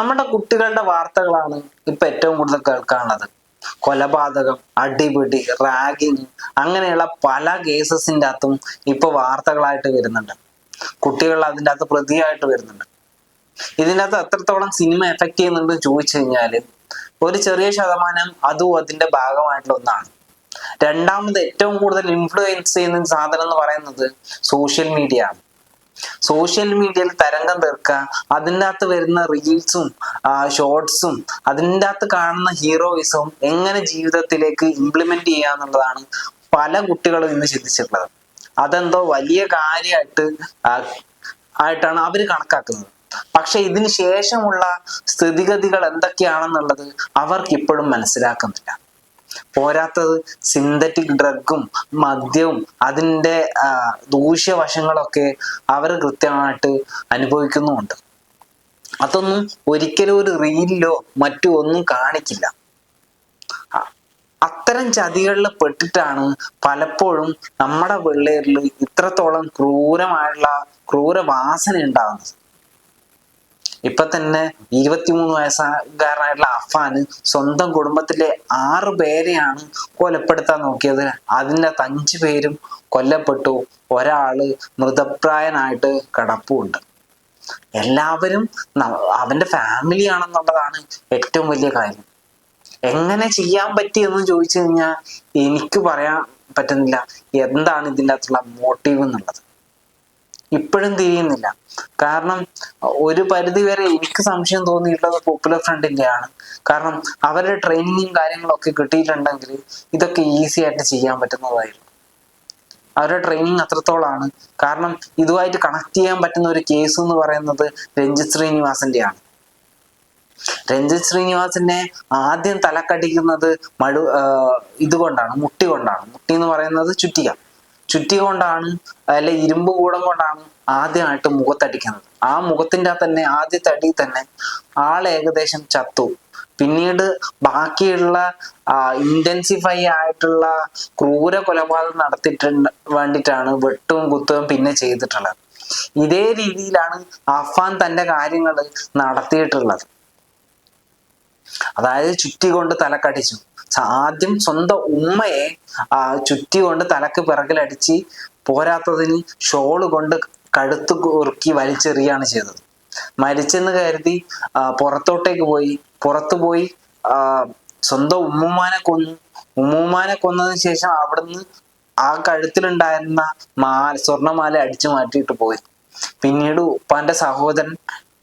നമ്മുടെ കുട്ടികളുടെ വാർത്തകളാണ് ഇപ്പൊ ഏറ്റവും കൂടുതൽ കേൾക്കാനുള്ളത്. കൊലപാതകം അടിപിടി റാഗിങ് അങ്ങനെയുള്ള പല കേസസിന്റെ അകത്തും ഇപ്പൊ വാർത്തകളായിട്ട് വരുന്നുണ്ട്. കുട്ടികൾ അതിന്റെ അകത്ത് പ്രതിയായിട്ട് വരുന്നുണ്ട്. ഇതിന്റെ അകത്ത് എത്രത്തോളം സിനിമ എഫക്ട് ചെയ്യുന്നുണ്ട് ചോദിച്ചു കഴിഞ്ഞാൽ ഒരു ചെറിയ ശതമാനം അതും അതിന്റെ ഭാഗമായിട്ടുള്ള ഒന്നാണ്. രണ്ടാമത് ഏറ്റവും കൂടുതൽ ഇൻഫ്ലുവൻസ് ചെയ്യുന്ന സാധനം എന്ന് പറയുന്നത് സോഷ്യൽ മീഡിയ ആണ്. സോഷ്യൽ മീഡിയയിൽ തരംഗം തീർക്കുക. അതിന്റെ അകത്ത് വരുന്ന റീൽസും ഷോർട്സും അതിന്റെ അകത്ത് കാണുന്ന ഹീറോയിസും എങ്ങനെ ജീവിതത്തിലേക്ക് ഇംപ്ലിമെന്റ് ചെയ്യുക എന്നുള്ളതാണ് പല കുട്ടികളും ഇന്ന് ചിന്തിച്ചിട്ടുള്ളത്. അതെന്തോ വലിയ കാര്യമായിട്ട് ആയിട്ടാണ് അവർ കണക്കാക്കുന്നത്. പക്ഷെ ഇതിന് ശേഷമുള്ള സ്ഥിതിഗതികൾ എന്തൊക്കെയാണെന്നുള്ളത് അവർക്ക് ഇപ്പോഴും മനസ്സിലാക്കുന്നില്ല. പോരാത്തത് സിന്തറ്റിക് ഡ്രഗും മദ്യവും അതിന്റെ ദൂഷ്യവശങ്ങളൊക്കെ അവർ കൃത്യമായിട്ട് അനുഭവിക്കുന്നുമുണ്ട്. അതൊന്നും ഒരിക്കലും ഒരു റീലിലോ മറ്റോ ഒന്നും കാണിക്കില്ല. അത്തരം ചതികളിൽ പെട്ടിട്ടാണ് പലപ്പോഴും നമ്മുടെ പിള്ളേരിൽ ഇത്രത്തോളം ക്രൂരമായിട്ടുള്ള ക്രൂരവാസന ഉണ്ടാകുന്നത് ഇപ്പൊ തന്നെ ഇരുപത്തിമൂന്ന് വയസ്സുകാരനായിട്ടുള്ള അഫാന് സ്വന്തം കുടുംബത്തിലെ ആറ് പേരെയാണ് കൊലപ്പെടുത്താൻ നോക്കിയത്. അതിന്റെ അഞ്ച് പേരും കൊല്ലപ്പെട്ടു. ഒരാൾ മൃതപ്രായനായിട്ട് കിടപ്പുണ്ട്. എല്ലാവരും അവന്റെ ഫാമിലി ആണെന്നുള്ളതാണ് ഏറ്റവും വലിയ കാര്യം. എങ്ങനെ ചെയ്യാൻ പറ്റിയെന്ന് ചോദിച്ചു കഴിഞ്ഞാൽ എനിക്ക് പറയാൻ പറ്റുന്നില്ല. എന്താണ് ഇതിന്റെ അകത്തുള്ള മോട്ടീവ് എന്നുള്ളത്? ഇപ്പോഴും തിരിയുന്നില്ല. കാരണം ഒരു പരിധി വരെ എനിക്ക് സംശയം തോന്നിയിട്ടുള്ളത് പോപ്പുലർ ഫ്രണ്ടിന്റെയാണ് കാരണം അവരുടെ ട്രെയിനിങ്ങും കാര്യങ്ങളൊക്കെ കിട്ടിയിട്ടുണ്ടെങ്കിൽ ഇതൊക്കെ ഈസി ആയിട്ട് ചെയ്യാൻ പറ്റുന്നതായിരുന്നു. അവരുടെ ട്രെയിനിങ് അത്രത്തോളാണ്. കാരണം ഇതുമായിട്ട് കണക്ട് ചെയ്യാൻ പറ്റുന്ന ഒരു കേസ് എന്ന് പറയുന്നത് രഞ്ജിത് ശ്രീനിവാസന്റെയാണ്. രഞ്ജിത് ശ്രീനിവാസിനെ ആദ്യം തലക്കടിക്കുന്നത് ആ, ഇതുകൊണ്ടാണ് മുട്ടി കൊണ്ടാണ്. മുട്ടി എന്ന് പറയുന്നത് ചുറ്റിക. ചുറ്റി കൊണ്ടാണ് അല്ലെ ഇരുമ്പ് കൂടം കൊണ്ടാണ് ആദ്യമായിട്ട് മുഖത്തടിക്കുന്നത്. ആ മുഖത്തിന്റെ തന്നെ ആദ്യ അടി തന്നെ ആൾ ഏകദേശം ചത്തു. പിന്നീട് ബാക്കിയുള്ള ഇന്റൻസിഫൈ ആയിട്ടുള്ള ക്രൂര കൊലപാതകം നടത്തിയിട്ടുണ്ട് വേണ്ടിയിട്ടാണ് വെട്ടും കുത്തും പിന്നെ ചെയ്തിട്ടുള്ളത്. ഇതേ രീതിയിലാണ് അഫാൻ തന്റെ കാര്യങ്ങൾ നടത്തിയിട്ടുള്ളത്. അതായത് ചുറ്റി കൊണ്ട് തലക്കടിച്ചു. ആദ്യം സ്വന്തം ഉമ്മയെ ചുറ്റി കൊണ്ട് തലക്ക് പിറകിലടിച്ച് പോരാത്തതിന് ഷോൾ കൊണ്ട് കഴുത്ത് കുറുക്കി വലിച്ചെറിയാണ് ചെയ്തത്. മരിച്ചെന്ന് കരുതി പുറത്തോട്ടേക്ക് പോയി. പുറത്തു പോയി സ്വന്തം ഉമ്മുമാനെ കൊന്നു. ഉമ്മുമാനെ കൊന്നതിന് ശേഷം അവിടുന്ന് ആ കഴുത്തിലുണ്ടായിരുന്ന മാല സ്വർണമാല അടിച്ചു മാറ്റിയിട്ട് പോയി. പിന്നീട് ഉപ്പാന്റെ സഹോദരൻ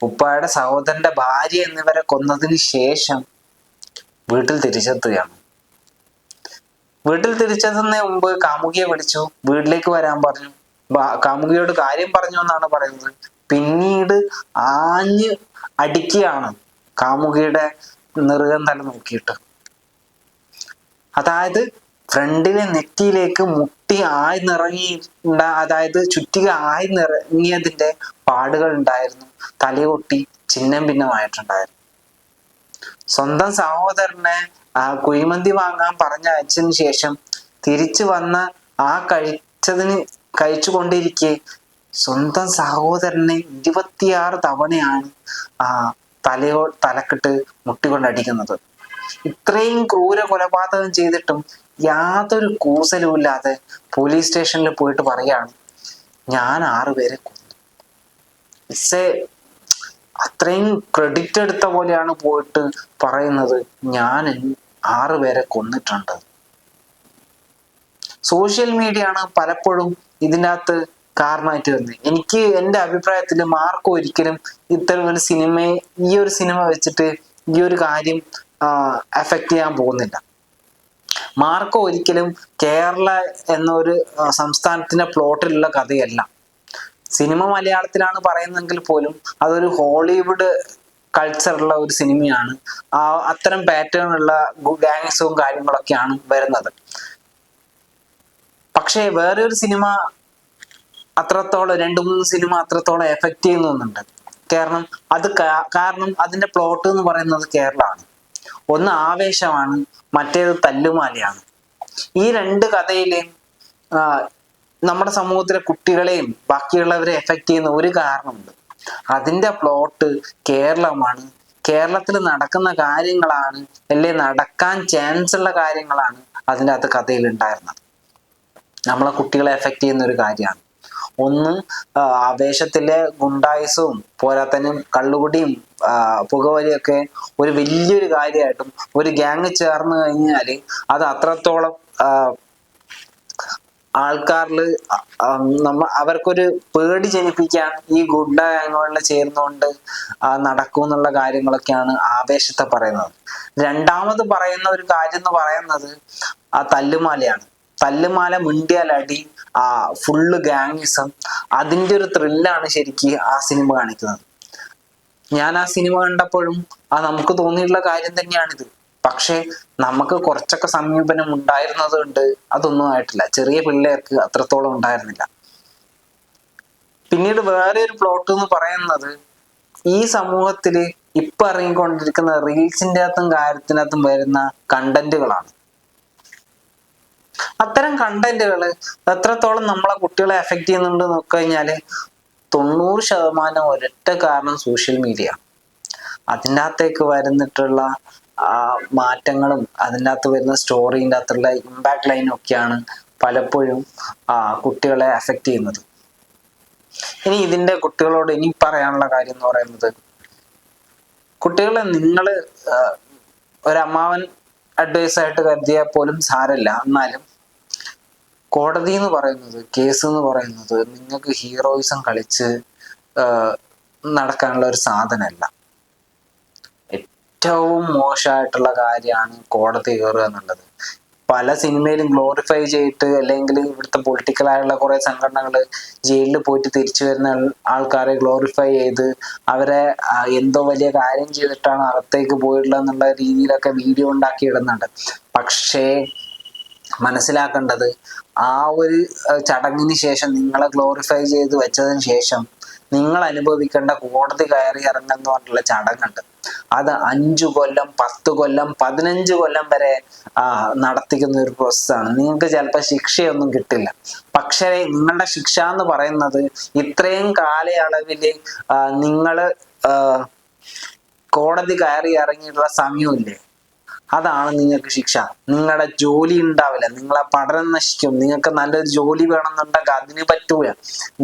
ഉപ്പായുടെ സഹോദരന്റെ ഭാര്യ എന്നിവരെ കൊന്നതിന് ശേഷം വീട്ടിൽ തിരിച്ചെത്തുകയാണ്. വീട്ടിൽ തിരിച്ചെത്തുന്നതിന് മുമ്പ് കാമുകിയെ വിളിച്ചു. വീട്ടിലേക്ക് വരാൻ പറഞ്ഞു. കാമുകിയോട് കാര്യം പറഞ്ഞു എന്നാണ് പറയുന്നത്. പിന്നീട് ആഞ്ഞ് അടിക്കുകയാണ് കാമുകിയുടെ നിറുകം തല നോക്കിയിട്ട്. അതായത് ഫ്രണ്ടിലെ നെറ്റിയിലേക്ക് മുട്ടി ആയി നിറങ്ങി അതായത് ചുറ്റിക ആയി നിറങ്ങിയതിന്റെ പാടുകൾ ഉണ്ടായിരുന്നു. തലയൊട്ടി ചിഹ്നം ഭിന്നമായിട്ടുണ്ടായിരുന്നു. സ്വന്തം സഹോദരനെ ആ കുഴിമന്തി വാങ്ങാൻ പറഞ്ഞ അയച്ചതിന് ശേഷം തിരിച്ചു വന്ന ആ കഴിച്ചതിന് കഴിച്ചു കൊണ്ടിരിക്കെ സ്വന്തം സഹോദരനെ ഇരുപത്തിയാറ് തവണയാണ് ആ തലയോ തലക്കെട്ട് മുട്ടിക്കൊണ്ടടിക്കുന്നത്. ഇത്രയും ക്രൂര കൊലപാതകം ചെയ്തിട്ടും യാതൊരു കൂസലും ഇല്ലാതെ പോലീസ് സ്റ്റേഷനിൽ പോയിട്ട് പറയാണ് ഞാൻ ആറുപേരെ കൊന്നു. അത്രയും ക്രെഡിറ്റ് എടുത്ത പോലെയാണ് പോയിട്ട് പറയുന്നത്. ഞാൻ ആറ് പേരെ കൊന്നിട്ടുണ്ട്. സോഷ്യൽ മീഡിയ ആണ് പലപ്പോഴും ഇതിനകത്ത് കാരണമായിട്ട് വരുന്നത്. എനിക്ക് എന്റെ അഭിപ്രായത്തിൽ മാർക്ക് ഒരിക്കലും ഇത്തരം ഒരു സിനിമയെ ഈ ഒരു സിനിമ വെച്ചിട്ട് ഈ ഒരു കാര്യം എഫക്റ്റ് ചെയ്യാൻ പോകുന്നില്ല. മാർക്കോ ഒരിക്കലും കേരള എന്നൊരു സംസ്ഥാനത്തിന്റെ പ്ലോട്ടിലുള്ള കഥയല്ല. സിനിമ മലയാളത്തിലാണ് പറയുന്നതെങ്കിൽ പോലും അതൊരു ഹോളിവുഡ് കൾച്ചറുള്ള ഒരു സിനിമയാണ്. ആ അത്തരം പാറ്റേൺ ഉള്ള ഗാങ്സും കാര്യങ്ങളൊക്കെയാണ് വരുന്നത്. പക്ഷേ വേറെ ഒരു സിനിമ അത്രത്തോളം രണ്ട് മൂന്ന് സിനിമ അത്രത്തോളം എഫക്റ്റ് ചെയ്യുന്നുണ്ട് കാരണം അത് കാരണം അതിന്റെ പ്ലോട്ട് എന്ന് പറയുന്നത് കേരളമാണ്. ഒന്ന് ആവേശമാണ് മറ്റേത് തല്ലുമാലയാണ്. ഈ രണ്ട് കഥയിലെയും നമ്മുടെ സമൂഹത്തിലെ കുട്ടികളെയും ബാക്കിയുള്ളവരെ എഫക്റ്റ് ചെയ്യുന്ന ഒരു കാരണമുണ്ട്. അതിന്റെ പ്ലോട്ട് കേരളമാണ്. കേരളത്തിൽ നടക്കുന്ന കാര്യങ്ങളാണ് അല്ലെ? നടക്കാൻ ചാൻസ് ഉള്ള കാര്യങ്ങളാണ് അതിന്റെ അകത്ത് കഥയിൽ ഉണ്ടായിരുന്നത് നമ്മളെ കുട്ടികളെ എഫക്റ്റ് ചെയ്യുന്ന ഒരു കാര്യമാണ്. ഒന്ന് ആവേശത്തിലെ ഗുണ്ടായുസവും പോരാത്തനും കള്ളുകുടിയും പുകവലിയൊക്കെ ഒരു വലിയൊരു കാര്യമായിട്ടും ഒരു ഗ്യാങ് ചേർന്ന് കഴിഞ്ഞാൽ അത് അത്രത്തോളം ആൾക്കാരിൽ നമ്മ അവർക്കൊരു പേടി ജനിപ്പിക്കാൻ ഈ ഗുണ്ട ഗ്യാങ്ങുകളിൽ ചേർന്നുകൊണ്ട് നടക്കും എന്നുള്ള കാര്യങ്ങളൊക്കെയാണ് ആവേശത്തെ പറയുന്നത്. രണ്ടാമത് പറയുന്ന ഒരു കാര്യം എന്ന് പറയുന്നത് ആ തല്ലുമാലയാണ്. തല്ലുമാല മിണ്ടിയാലടി ആ ഫുള്ള് ഗാങ്ങിസം. അതിന്റെ ഒരു ത്രില്ലാണ് ശരിക്ക് ആ സിനിമ കാണിക്കുന്നത്. ഞാൻ ആ സിനിമ കണ്ടപ്പോഴും ആ നമുക്ക് തോന്നിയിട്ടുള്ള കാര്യം തന്നെയാണിത്. പക്ഷേ നമുക്ക് കുറച്ചൊക്കെ സമീപനം ഉണ്ടായിരുന്നത് കൊണ്ട് അതൊന്നും ആയിട്ടില്ല. ചെറിയ പിള്ളേർക്ക് അത്രത്തോളം ഉണ്ടായിരുന്നില്ല. പിന്നീട് വേറെ ഒരു പ്ലോട്ട് എന്ന് പറയുന്നത് ഈ സമൂഹത്തിൽ ഇപ്പൊ ഇറങ്ങിക്കൊണ്ടിരിക്കുന്ന റീൽസിന്റെ അകത്തും കാര്യത്തിനകത്തും വരുന്ന കണ്ടന്റുകളാണ്. അത്തരം കണ്ടന്റുകൾ എത്രത്തോളം നമ്മളെ കുട്ടികളെ എഫക്ട് ചെയ്യുന്നുണ്ട് നോക്കി കഴിഞ്ഞാൽ തൊണ്ണൂറ് ശതമാനം ഒരൊറ്റ കാരണം സോഷ്യൽ മീഡിയ. അതിന്റെ അകത്തേക്ക് വരുന്നിട്ടുള്ള ആ, മാറ്റങ്ങളും അതിന്റെ അകത്ത് വരുന്ന സ്റ്റോറിന്റെ അകത്തുള്ള ഇമ്പാക്ട് ലൈനും ഒക്കെയാണ് പലപ്പോഴും കുട്ടികളെ അഫക്റ്റ് ചെയ്യുന്നത്. ഇനി ഇതിന്റെ കുട്ടികളോട് ഇനി പറയാനുള്ള കാര്യം എന്ന് പറയുന്നത് കുട്ടികളെ നിങ്ങൾ ഒരമ്മാവൻ അഡ്വൈസ് ആയിട്ട് കരുതിയാൽ പോലും സാരല്ല എന്നാലും കോടതി എന്ന് പറയുന്നത് കേസ് എന്ന് പറയുന്നത് നിങ്ങൾക്ക് ഹീറോയിസം കളിച്ച് നടക്കാനുള്ള ഒരു സാധനമല്ല. ഏറ്റവും മോശമായിട്ടുള്ള കാര്യമാണ് കോടതി കയറുക എന്നുള്ളത്. പല സിനിമയിലും ഗ്ലോറിഫൈ ചെയ്തിട്ട് അല്ലെങ്കിൽ ഇവിടുത്തെ പൊളിറ്റിക്കലായുള്ള കുറെ സംഘടനകൾ ജയിലിൽ പോയിട്ട് തിരിച്ചു വരുന്ന ആൾക്കാരെ ഗ്ലോറിഫൈ ചെയ്ത് അവരെ എന്തോ വലിയ കാര്യം ചെയ്തിട്ടാണ് അകത്തേക്ക് പോയിട്ടുള്ളത് എന്നുള്ള രീതിയിലൊക്കെ വീഡിയോ ഉണ്ടാക്കി ഇടുന്നുണ്ട് പക്ഷേ മനസ്സിലാക്കേണ്ടത് ആ ഒരു ചടങ്ങിന് ശേഷം നിങ്ങളെ ഗ്ലോറിഫൈ ചെയ്ത് വെച്ചതിന് ശേഷം നിങ്ങൾ അനുഭവിക്കേണ്ട കോടതി കയറി ഇറങ്ങുന്ന പറഞ്ഞിട്ടുള്ള ചടങ്ങുണ്ട്. അത് അഞ്ചു കൊല്ലം പത്ത് കൊല്ലം പതിനഞ്ച് കൊല്ലം വരെ നടത്തിക്കുന്ന ഒരു പ്രോസസ്സാണ് നിങ്ങൾക്ക് ചിലപ്പോൾ ശിക്ഷയൊന്നും കിട്ടില്ല. പക്ഷേ നിങ്ങളുടെ ശിക്ഷ എന്ന് പറയുന്നത് ഇത്രയും കാലയളവിൽ നിങ്ങൾ കോടതി കയറി ഇറങ്ങിയിട്ടുള്ള സമയമില്ലേ? അതാണ് നിങ്ങൾക്ക് ശിക്ഷ. നിങ്ങളുടെ ജോലി ഉണ്ടാവില്ല. നിങ്ങളെ പഠനം നശിക്കും. നിങ്ങൾക്ക് നല്ലൊരു ജോലി വേണമെന്നുണ്ടെങ്കിൽ അതിന് പറ്റൂല.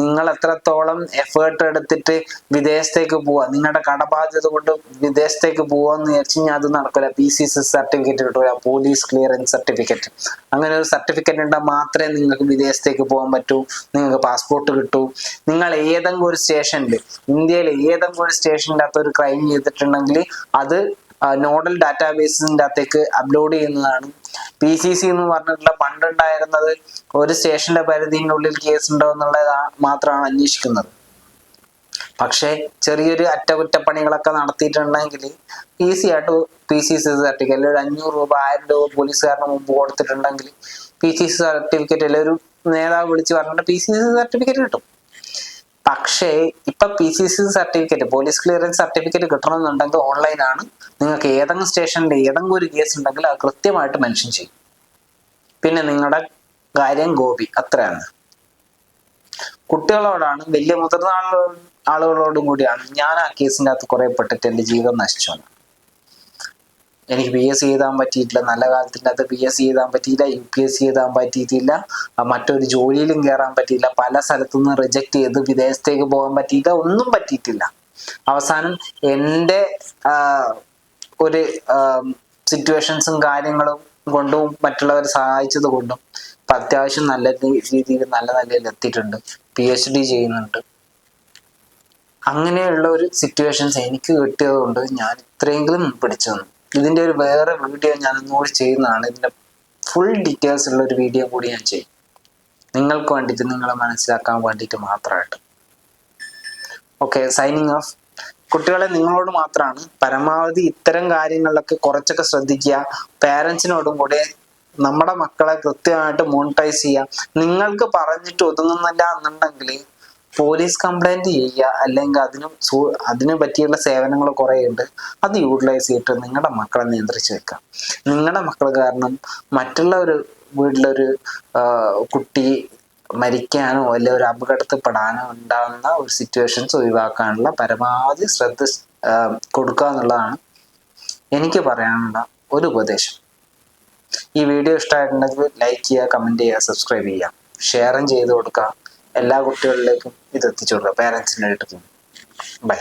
നിങ്ങൾ എത്രത്തോളം എഫേർട്ട് എടുത്തിട്ട് വിദേശത്തേക്ക് പോവാ നിങ്ങളുടെ കടബാധ്യത കൊണ്ട് വിദേശത്തേക്ക് പോവാന്ന് വിചാരിച്ചു കഴിഞ്ഞാൽ അത് നടക്കില്ല പി സി സി സർട്ടിഫിക്കറ്റ് കിട്ടൂല. പോലീസ് ക്ലിയറൻസ് സർട്ടിഫിക്കറ്റ് അങ്ങനെ ഒരു സർട്ടിഫിക്കറ്റ് ഉണ്ടെങ്കിൽ മാത്രമേ നിങ്ങൾക്ക് വിദേശത്തേക്ക് പോകാൻ പറ്റൂ. നിങ്ങൾക്ക് പാസ്പോർട്ട് കിട്ടൂ. നിങ്ങൾ ഏതെങ്കിലും ഒരു സ്റ്റേഷനിൽ ഇന്ത്യയിൽ ഏതെങ്കിലും ഒരു സ്റ്റേഷന്റെ അകത്ത് ഒരു ക്രൈം ചെയ്തിട്ടുണ്ടെങ്കിൽ അത് നോഡൽ ഡാറ്റാബേസിന്റെ അകത്തേക്ക് അപ്ലോഡ് ചെയ്യുന്നതാണ്. പി സി സി എന്ന് പറഞ്ഞിട്ടുള്ള പണ്ടുണ്ടായിരുന്നത് ഒരു സ്റ്റേഷന്റെ പരിധിയിനുള്ളിൽ കേസ് ഉണ്ടോ എന്നുള്ളത് മാത്രമാണ് അന്വേഷിക്കുന്നത്. പക്ഷേ ചെറിയൊരു അറ്റകുറ്റപ്പണികളൊക്കെ നടത്തിയിട്ടുണ്ടെങ്കിൽ ഈസി ആയിട്ട് പി സി സി സർട്ടിഫിക്കറ്റ് ഒരു അഞ്ഞൂറ് രൂപ ആയിരം രൂപ പോലീസുകാരന് മുമ്പ് കൊടുത്തിട്ടുണ്ടെങ്കിൽ പി സി സി സർട്ടിഫിക്കറ്റ് അല്ലെങ്കിൽ ഒരു നേതാവ് വിളിച്ച് പറഞ്ഞിട്ട് പി സി സി സർട്ടിഫിക്കറ്റ് കിട്ടും. പക്ഷേ ഇപ്പൊ P C C certificate police clearance certificate കിട്ടണമെന്നുണ്ടെങ്കിൽ ഓൺലൈനാണ് നിങ്ങൾക്ക് ഏതെങ്കിലും സ്റ്റേഷനിൽ ഏതെങ്കിലും ഒരു കേസ് ഉണ്ടെങ്കിൽ അത് കൃത്യമായിട്ട് മെൻഷൻ ചെയ്യും. പിന്നെ നിങ്ങളുടെ കാര്യം ഗോപി അത്രയാണ്. കുട്ടികളോടാണ് വലിയ മുതിർന്ന ആളുകളോ ആളുകളോടും കൂടിയാണ് ഞാൻ ആ കേസിന്റെ അകത്ത് കുറെ പെട്ടിട്ട് എന്റെ ജീവിതം നശിച്ചു. എനിക്ക് പി എസ് സി എഴുതാൻ പറ്റിയിട്ടില്ല. നല്ല കാലത്തിന്റെ അകത്ത് പി എസ് സി എഴുതാൻ പറ്റിയില്ല യു പി എസ് സി എഴുതാൻ പറ്റിയിട്ടില്ല. മറ്റൊരു ജോലിയിലും കയറാൻ പറ്റിയില്ല. പല സ്ഥലത്തുനിന്ന് റിജക്റ്റ് ചെയ്ത് വിദേശത്തേക്ക് പോകാൻ പറ്റിയില്ല. ഒന്നും പറ്റിയിട്ടില്ല. അവസാനം എന്റെ ഒരു സിറ്റുവേഷൻസും കാര്യങ്ങളും കൊണ്ടും മറ്റുള്ളവരെ സഹായിച്ചത് കൊണ്ടും ഇപ്പം അത്യാവശ്യം നല്ല രീതിയിൽ നല്ല നിലയിൽ എത്തിയിട്ടുണ്ട്. പി എച്ച് ഡി ചെയ്യുന്നുണ്ട്. അങ്ങനെയുള്ള ഒരു സിറ്റുവേഷൻസ് എനിക്ക് കിട്ടിയത് കൊണ്ട് ഞാൻ ഇത്രയെങ്കിലും പിടിച്ചു നിന്നു. ഇതിന്റെ ഒരു വേറെ വീഡിയോ ഞാൻ ഒന്നുകൂടി ചെയ്യുന്നതാണ്. ഇതിന്റെ ഫുൾ ഡീറ്റെയിൽസ് ഉള്ള ഒരു വീഡിയോ കൂടി ഞാൻ ചെയ്യും. നിങ്ങൾക്ക് വേണ്ടിയിട്ട് നിങ്ങളെ മനസ്സിലാക്കാൻ വേണ്ടിയിട്ട് മാത്രമായിട്ട്. ഓക്കെ സൈനിങ് ഓഫ് കുട്ടികളെ നിങ്ങളോട് മാത്രമാണ്. പരമാവധി ഇത്തരം കാര്യങ്ങളിലൊക്കെ കുറച്ചൊക്കെ ശ്രദ്ധിക്കുക. പാരൻസിനോടും കൂടെ നമ്മുടെ മക്കളെ കൃത്യമായിട്ട് മോണിറ്റൈസ് ചെയ്യുക. നിങ്ങൾക്ക് പറഞ്ഞിട്ട് ഒതുങ്ങുന്നില്ല എന്നുണ്ടെങ്കിൽ പോലീസ് കംപ്ലൈന്റ് ചെയ്യുക അല്ലെങ്കിൽ അതിനും അതിന് പറ്റിയുള്ള സേവനങ്ങൾ കുറേ ഉണ്ട് അത് യൂട്ടിലൈസ് ചെയ്തിട്ട് നിങ്ങളുടെ മക്കളെ നിയന്ത്രിച്ച് വെക്കാം. നിങ്ങളുടെ മക്കൾ കാരണം മറ്റുള്ള ഒരു വീട്ടിലൊരു കുട്ടി മരിക്കാനോ അല്ലെ ഒരു അപകടത്തിൽപ്പെടാനോ ഉണ്ടാകുന്ന ഒരു സിറ്റുവേഷൻസ് ഒഴിവാക്കാനുള്ള പരമാവധി ശ്രദ്ധ കൊടുക്കുക എന്നുള്ളതാണ് എനിക്ക് പറയാനുള്ള ഒരു ഉപദേശം. ഈ വീഡിയോ ഇഷ്ടമായിട്ടുണ്ടെങ്കിൽ ലൈക്ക് ചെയ്യുക കമന്റ് ചെയ്യുക സബ്സ്ക്രൈബ് ചെയ്യുക ഷെയറും ചെയ്ത് കൊടുക്കുക. എല്ലാ കുട്ടികളിലേക്കും ഇത് എത്തിച്ചു കൊടുക്കുക പേരൻസിന്റെ അടുത്ത് ബൈ